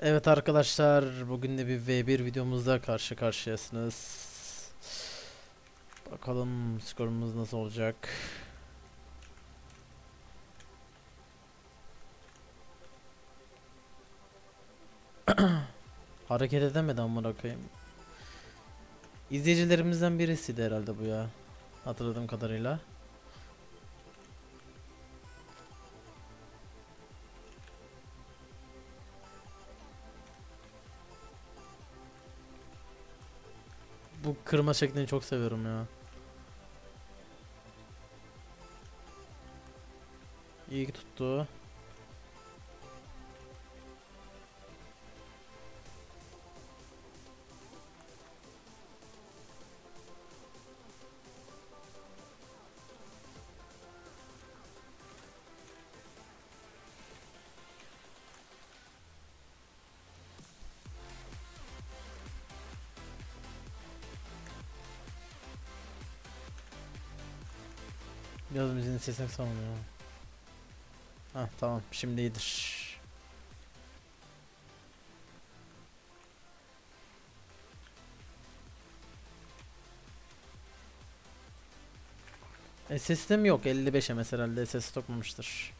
Evet arkadaşlar, bugün de bir V1 videomuzda karşı karşıyasınız. Bakalım skorumuz nasıl olacak. Hareket edemedi amına koyayım. İzleyicilerimizden birisiydi herhalde bu ya. Hatırladığım kadarıyla. Kırma şeklini çok seviyorum ya. İyi ki tuttu. Biraz müziğin sesini kısalım ya. Hah tamam şimdi iyidir. SS'de mi yok 55'e mesela herhalde SS sokmamıştır.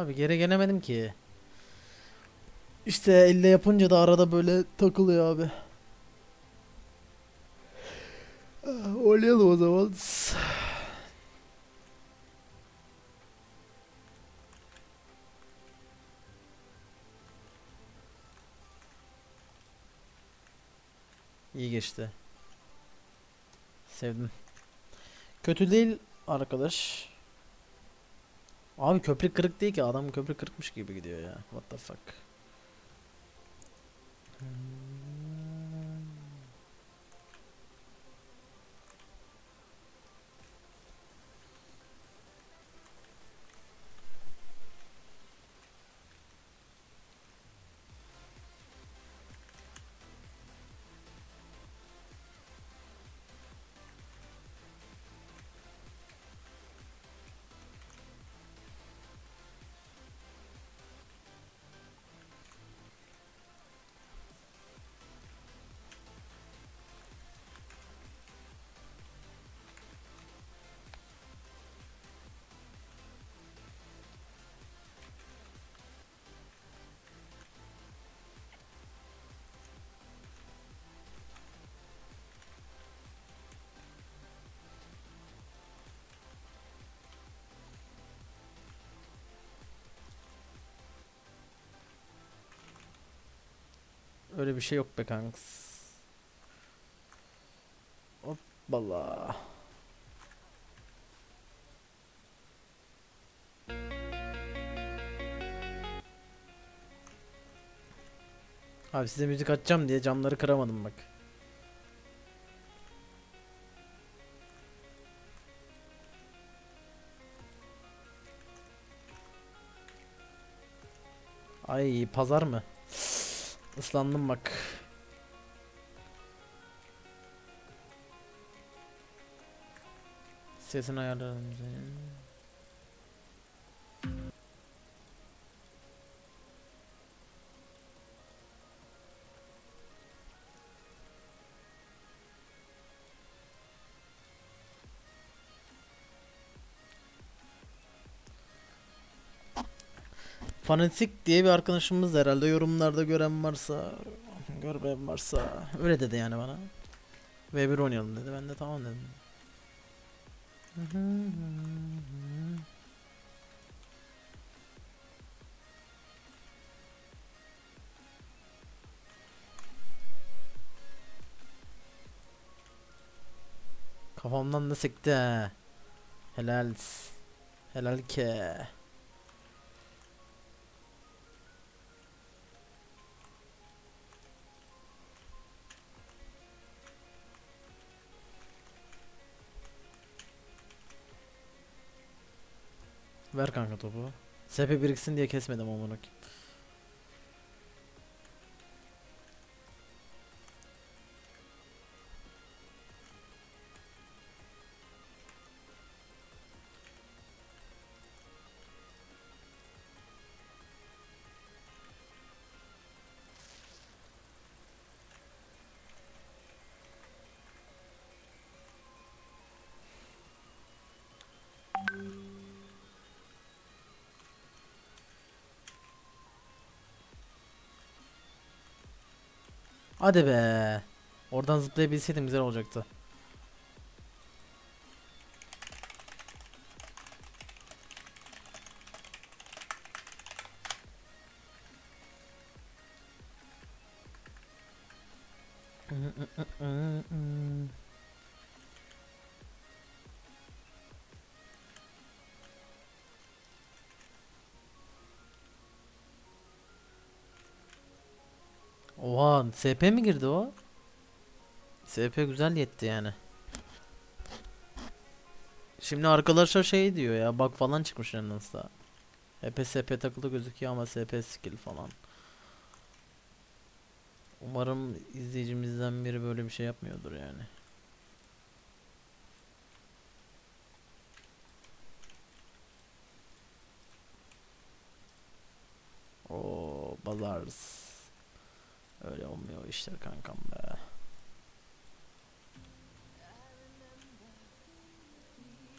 Abi geri gelemedim ki. İşte elle yapınca da arada böyle takılıyor abi. Ah, Oynayalım o zaman. İyi geçti. Sevdim. Kötü değil arkadaş. Abi köprü kırık değil ki adam köprü kırıkmış gibi gidiyor ya. What the fuck. Öyle bir şey yok be kanks. Hoppala. Abi size müzik açacağım diye camları kıramadım bak. Ay pazar mı? Islandım bak. Sesini ayarlarım. Fanatik diye bir arkadaşımız da herhalde yorumlarda gören varsa görmeyen varsa öyle dedi yani bana. V1 oynayalım dedi. Ben de tamam dedim. Kafamdan da sekti he. Helal. Helal ke. Ver kanka topu. SP biriksin diye kesmedim amına koyayım. Hadi be. Oradan zıplayabilseydim güzel olacaktı. Oha, SP mi girdi o? SP güzel yetti yani. Şimdi arkadaşlar şey diyor ya bug falan çıkmış yanınızda. Hep SP takılı gözüküyor ama SP skill falan. Umarım izleyicimizden biri böyle bir şey yapmıyordur yani. O bazars. Öyle olmuyor işler kankam be.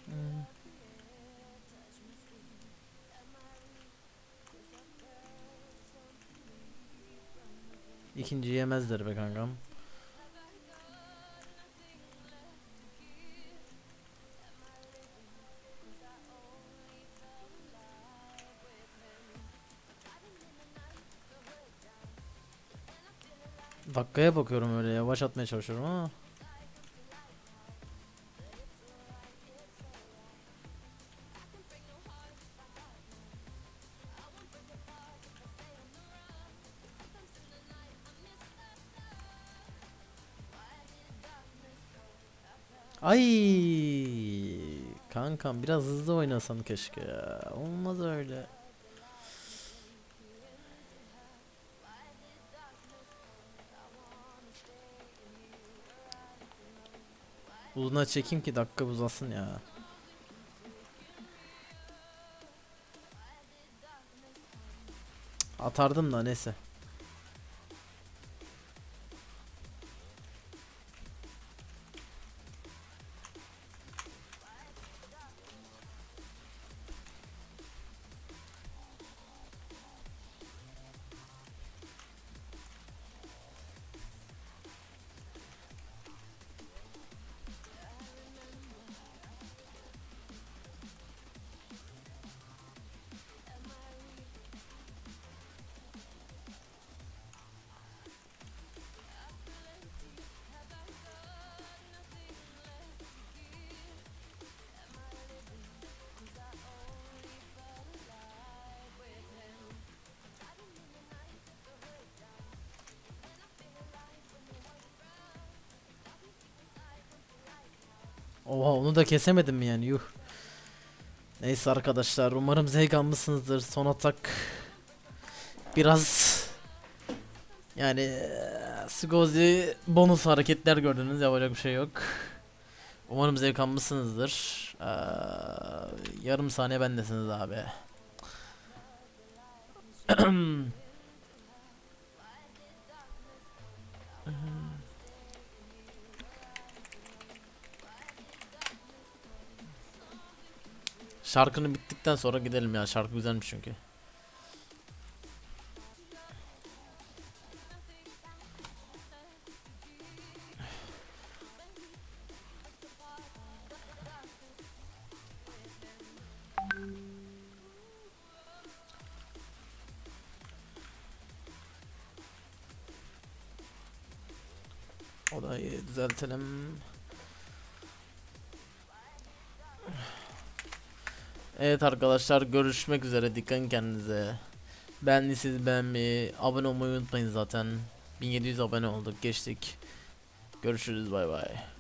Hmm. İkinci yemezler be kankam. Dakikaya bakıyorum öyle yavaş atmaya çalışıyorum ama. Ay kankam biraz hızlı oynasan keşke ya. Olmaz öyle. Uzuna çekeyim ki dakika uzasın ya. Atardım da neyse. Oha onu da kesemedim mi yani yuh. Neyse arkadaşlar umarım zevk almışsınızdır. Son atak biraz yani eee, Sgozi bonus hareketler gördünüz yapacak bir şey yok. Umarım zevk almışsınızdır. Eee, yarım saniye bendesiniz abi. Şarkının bittikten sonra gidelim ya. Şarkı güzelmiş çünkü. Odayı düzeltelim. Evet arkadaşlar görüşmek üzere dikkat kendinize. Beğendiyseniz beğenmeyi, abone olmayı unutmayın zaten. 1700 abone olduk geçtik. Görüşürüz bay bay.